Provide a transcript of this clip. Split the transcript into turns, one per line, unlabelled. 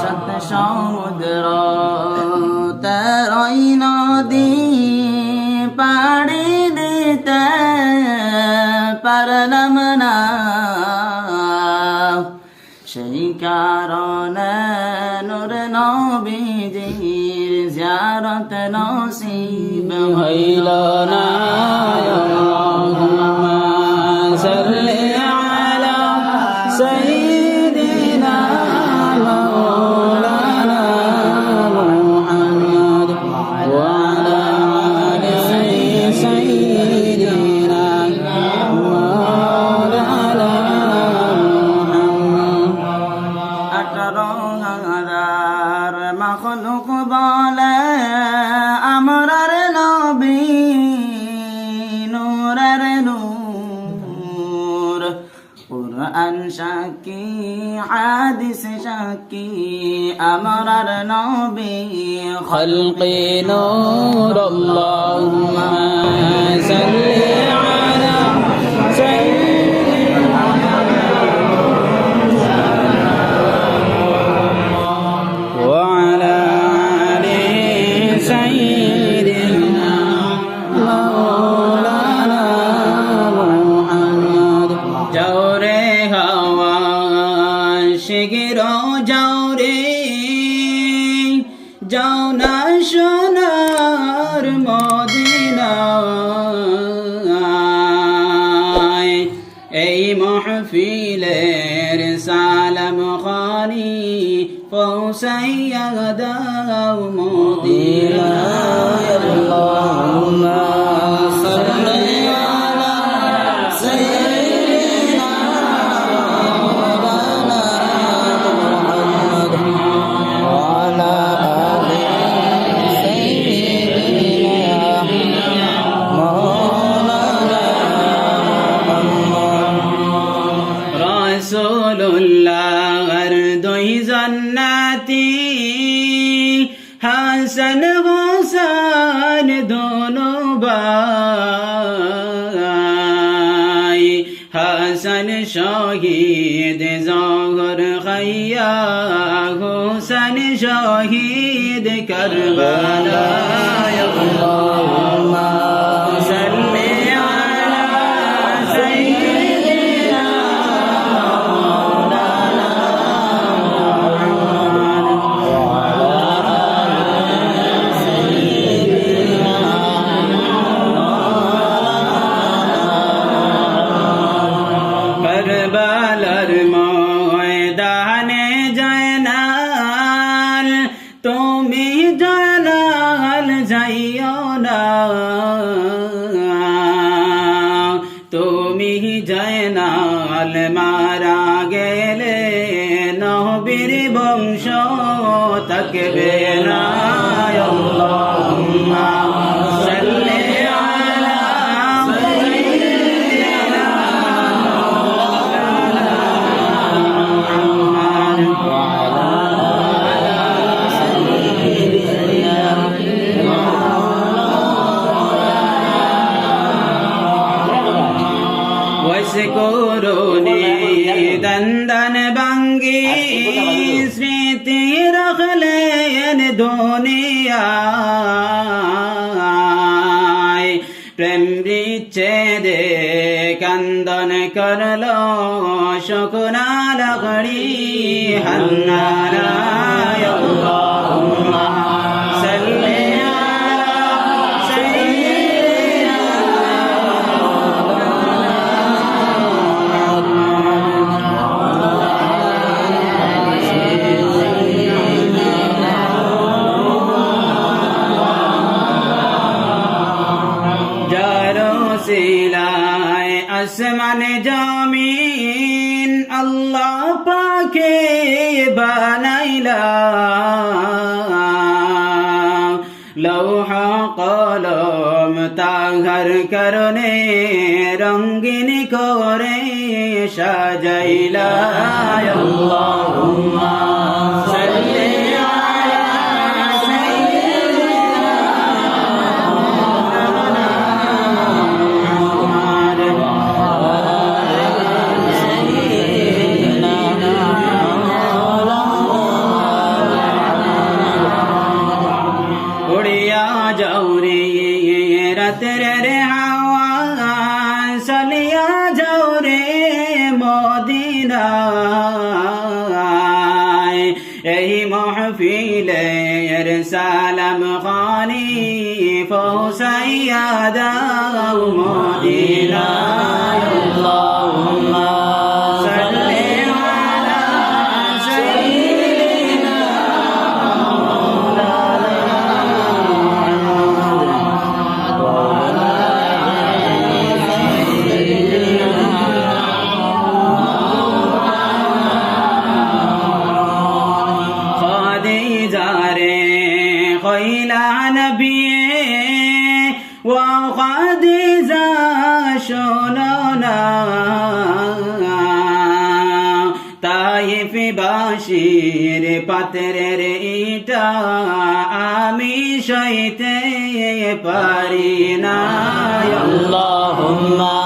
সত সমুদ্র তেরই নদী পাড়ি দিতে পারলাম না। সেই কারণে নূর নবীজির জিয়ারত নসিব হইল না। সাকি আমরার নবী খলকে নূর আল্লাহুম্মা সাল্লি শিগির যাওরে যাও না সোনার মদিনায়। এই মহফিলের সালাম খানি পৌঁছাইয়া দাও মদিনায়। দুই জন্নাতি হাসন হোসন দোনো ভাই হাসন শহীদ জহর খাইয়া হোসন শহীদ করবালা আল্লাহুম্মা যাইও না। তুমি জয়নাল মারা গেলে নবীর বংশ থাকবে না। করুনি দন্দন বাঙ্গি স্মৃতি রাখলেন দুনিয়ায়। প্রেম বিচ্ছেদে কান্দন করল শকুনা লগড়ি হান্নারায় পাকে বানাইলা লৌহা কলম তাহার করণে রঙ্গিনী করে সাজাইলা এই মহফিলের সালাম খানি পৌঁছাইয়া দাও মদিনায় ও খাদিজা শোনো না বাসির পাত্রের ইটা আমি সইতে পারি না। আল্লাহুম্মা